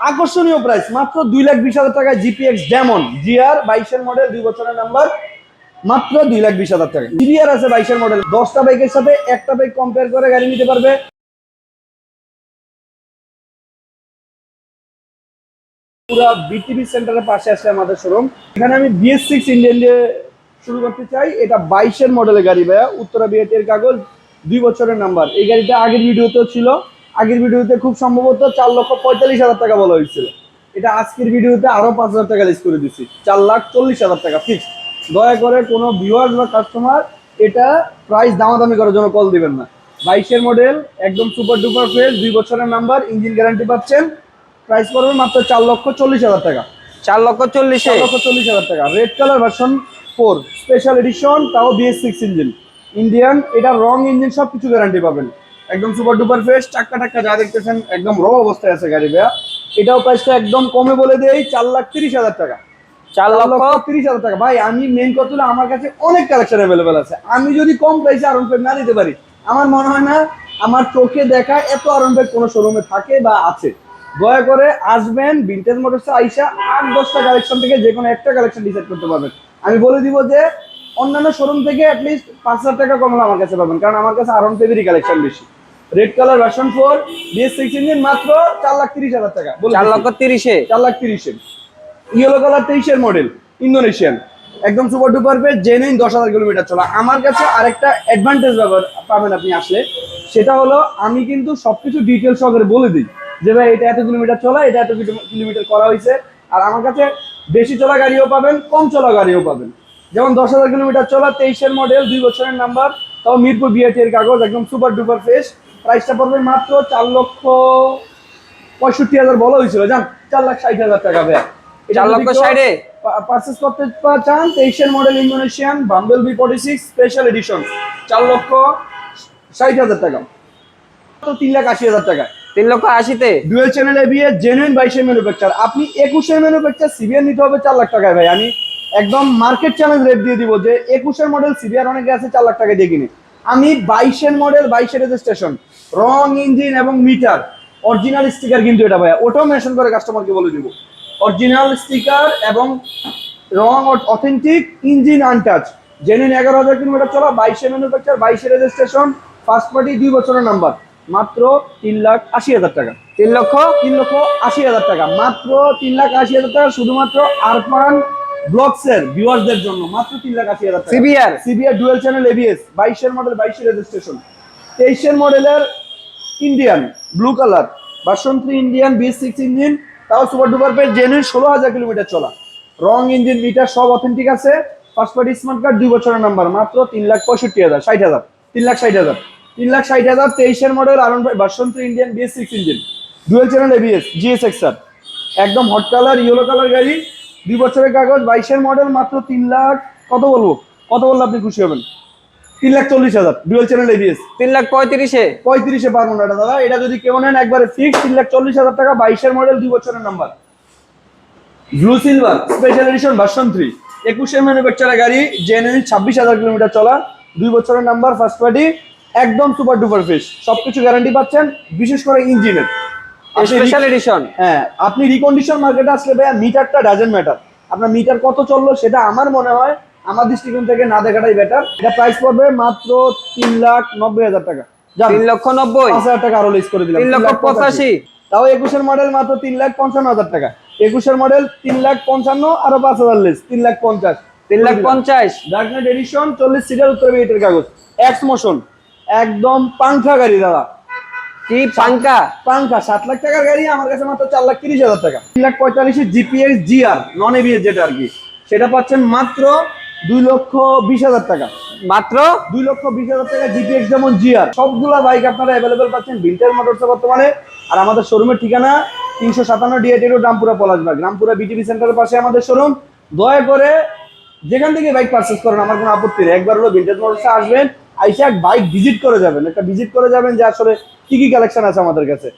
আকর্ষণীয় প্রাইস মাত্র দুই লাখ বিশ হাজার টাকা জিপিএক্স ডেমন জিআর বাইশের মডেল দুই বছরের নাম্বার মাত্র দুই লাখ বিশ হাজার টাকা জিডিআর আছে বাইশের মডেল দশটা বাইকের সাথে একটা বাইক কম্পেয়ার করে গাড়ি নিতে পারবে। পুরো বিটিভি সেন্টারের পাশে আসলে আমাদের শোরুম এখানে আমি বিএস সিক্স ইন্ডিয়ান দিয়ে শুরু করতে চাই। এটা বাইশের মডেলের গাড়ি ভাইয়া, উত্তরা বিএটির কাগজ, দুই বছরের নাম্বার এই গাড়িটা আগের ভিডিওতেও ছিল। আগের ভিডিওতে খুব সম্ভবত চার লক্ষ পঁয়তাল্লিশ হাজার টাকা বলা হয়েছিল। এটা আজকের ভিডিওতে আরও পাঁচ হাজার টাকা লিস্ট করে দিচ্ছি চার লাখ চল্লিশ হাজার টাকা ফিক্স দয়া করে কোনো ভিউয়ার্স বা কাস্টমার এটা প্রাইস দামাদামি করার জন্য কল দিবেন না। বাইশের মডেল একদম সুপার ডুপার ফ্রেশ দুই বছরের নাম্বার ইঞ্জিন গ্যারান্টি পাচ্ছেন। প্রাইস পড়বে মাত্র চার লক্ষ চল্লিশ হাজার টাকা। চার লক্ষ চল্লিশ লক্ষ চল্লিশ হাজার টাকা। Red colour version four special edition তাও বিএস সিক্স ইঞ্জিন ইন্ডিয়ান এটা রং ইঞ্জিন সব কিছু গ্যারান্টি পাবেন। একদম সুপার ডুপার ফ্রেশ চাক্কা টাক্কা যা দেখতেছেন একদম র অবস্থায় আছে গাড়ি ভাইয়া। এটাও প্রাইসটা একদম কমে বলে দেই চার লাখ তিরিশ হাজার টাকা। চার লক্ষ তিরিশ হাজার টাকা। ভাই আমি মেন কথা হলো আমার কাছে অনেক কালেকশন অ্যাভেলেবেল আছে। আমি যদি কম প্রাইসে আরন পেড না দিতে পারি আমার মনে হয় না আমার চোখে দেখা এত আরন পেড কোনো শোরুমে থাকে বা আছে। দয়া করে আসবেন ভিন্টেজ মোটরসে আইসা আট দশটা কালেকশন থেকে যে কোনো একটা কালেকশন ডিসাইড করতে পারবেন। আমি বলে দিব যে অন্যান্য শোরুম থেকে অ্যাটলিস্ট পাঁচ হাজার টাকা কম হলে আমার কাছে পাবেন কারণ আমার কাছে আরন পেডেরই কালেকশন বেশি। Red colour version four BS six engine মাত্র চার লাখ তিরিশ হাজার টাকা। চার। লক্ষ তিরিশে? চার লাখ তিরিশে। ইয়েলো কালার তেইশের মডেল ইন্দোনেশিয়ান একদম সুপার ডুপার পে জেনুইন দশ হাজার কিলোমিটার চলা। আমার কাছে আরেকটা অ্যাডভান্টেজ ব্যাপার পাবেন আপনি আসলে সেটা হলো আমি কিন্তু সবকিছু ডিটেল সহকারে বলে দিই যে ভাই এটা এত কিলোমিটার চলা এটা এত কিলোমিটার করা হয়েছে। আর আমার কাছে বেশি চলা গাড়িও পাবেন কম চলা গাড়িও পাবেন। যেমন দশ হাজার কিলোমিটার চলা তেইশের মডেল দুই বছরের নাম্বার তাও মিরপুর বিআরটি এর কাগজ একদম সুপার ডুপার ফ্রেশ প্রাইসটা পড়বে মাত্র চার লক্ষ পঁয়ষট্টি হাজার বলা হয়েছিল জান? চার লাখ ষাট হাজার টাকা ব্যয় চার লক্ষ ষাটে? পারচেস করতে চান তেইশের model Indonesian bumblebee forty six special edition চার লক্ষ ষাট হাজার টাকা। তো তিন লাখ আশি হাজার টাকা তিন লক্ষ আশিতে? ডুয়েল চ্যানেল এবিএ জেনুইন বাইশের ম্যানুফ্যাকচার আপনি একুশের ম্যানুফ্যাকচার সিবিআর নিতে হবে চার লাখ টাকায় ভাই। আমি একদম মার্কেট চ্যালেঞ্জ রেট দিয়ে দিব যে একুশের মডেল সিবিআর অনেকে আছে চার লাখ টাকা দিয়ে কিনে। আমি বাইশের মডেল বাইশের রেজিস্ট্রেশন রং ইঞ্জিন এবং মিটার। অরিজিনাল স্টিকার কিন্তু এটা ভাইয়া। ওটাও মেনশন করে কাস্টমারকে বলে দিব। অরিজিনাল স্টিকার এবং রং অথেন্টিক ইঞ্জিন আনটাচ জেনুইন এগারো হাজার কিলোমিটার চলা বাইশে ম্যানুফ্যাকচার বাইশে রেজিস্ট্রেশন ফার্স্ট পার্টি দুই বছরের নাম্বার মাত্র তিন লাখ আশি হাজার টাকা। তিন লক্ষ তিন লক্ষ আশি হাজার টাকা। মাত্র তিন লাখ আশি হাজার টাকা শুধুমাত্র আরফান ব্লগসের ভিউয়ারদের জন্য। মাত্র তিন লাখ আশি হাজার টাকা। CBR CBR dual channel ABS বাইশের মডেল বাইশের রেজিস্ট্রেশন তেইশের মডেলের Indian blue colour version three Indian BS six engine তাও সুপার ডুপার পেয়ে জেনুইন ষোলো হাজার কিলোমিটার চলা। রং ইঞ্জিন মিটার সব অথেন্টিক আছে। ফার্স্ট পার্টি স্মার্ট কার্ড দুই বছরের নাম্বার মাত্র তিন লাখ পঁয়ষট্টি হাজার, ষাট হাজার, তিন লাখ ষাট হাজার, তিন লাখ ষাট হাজার, তেইশের model আরন version three Indian BS six engine dual channel ABS GS X R একদম হট কালার ইয়েলো কালার গাড়ি, দুই বছরের কাগজ, বাইশের মডেল মাত্র তিন লাখ, কত বলব? কত বললে আপনি খুশি হবেন? তিন লাখ চল্লিশ হাজার। ডুয়েল চ্যানেল এবিএস তিন লাখ পঁয়ত্রিশে। পঁয়ত্রিশে পারব না দাদা এটা যদি কেউ নেন একবারে ফিক্স তিন লাখ চল্লিশ হাজার টাকা বাইশের মডেল দুই বছরের number blue silver special edition version three একুশের ম্যানুফ্যাকচারের গাড়ি জেনুইন ছাব্বিশ হাজার কিলোমিটার চলা দুই বছরের নাম্বার ফার্স্ট পার্টি একদম সুপার ডুপার ফিস সবকিছু গ্যারান্টি পাচ্ছেন বিশেষ করে ইঞ্জিনের। স্পেশাল এডিশন হ্যাঁ আপনি রিকন্ডিশন মার্কেটে আসলে ভাইয়া মিটারটা ডাজেন্ট ম্যাটার আপনার মিটার কত চলল সেটা আমার মনে হয় আমার দৃষ্টিকোণ থেকে না দেখাটাই বেটার এটা প্রাইস পড়বে মাত্র তিন লাখ নব্বই হাজার টাকা। তিন লক্ষ নব্বই? হাজার টাকা আরও লিস্ট করে দিলাম। তিন লক্ষ পঁচাশি। তাও একুশের মডেল মাত্র তিন লাখ পঞ্চান্ন হাজার টাকা। একুশের মডেল তিন লাখ পঞ্চান্ন আরও পাঁচ হাজার লিস তিন লাখ পঞ্চাশ। তিন লাখ পঞ্চাশ। ডার্কনেট এডিশন চল্লিশ সিটার উত্তর বিয়েটের কাগজ। এক্স মোশন একদম পাংখা গাড়ি দাদা। কি পাঙ্কা পাংখা। সাত লাখ টাকার গাড়ি আমার কাছে মাত্র চার লাখ তিরিশ হাজার টাকা। তিন লাখ পঁয়তাল্লিশে জিপিএস জিআর নন এবিএস যেটা আর কি। সেটা পাচ্ছেন মাত্র দুই লক্ষ বিশ হাজার টাকা। মাত্র? দুই লক্ষ বিশ হাজার টাকা জিপিএক্স যেমন জিআর সবগুলা বাইক আপনারা অ্যাভেলেবেল পাচ্ছেন বিন্টার মোটরসে বর্তমানে। আর আমাদের শোরুমের ঠিকানা তিনশো সাতান্ন DIT road Rampura Palashbag Rampura BTV সেন্টারের পাশে আমাদের শোরুম দয়া করে যেখান থেকে বাইক পারচেস করেন আমার কোনো আপত্তি নেই। একবার হলো বিন্টার মোটরসে আসবেন আইসা এক বাইক ভিজিট করে যাবেন। একটা ভিজিট করে যাবেন যে আসলে কি কি কালেকশন আছে আমাদের কাছে।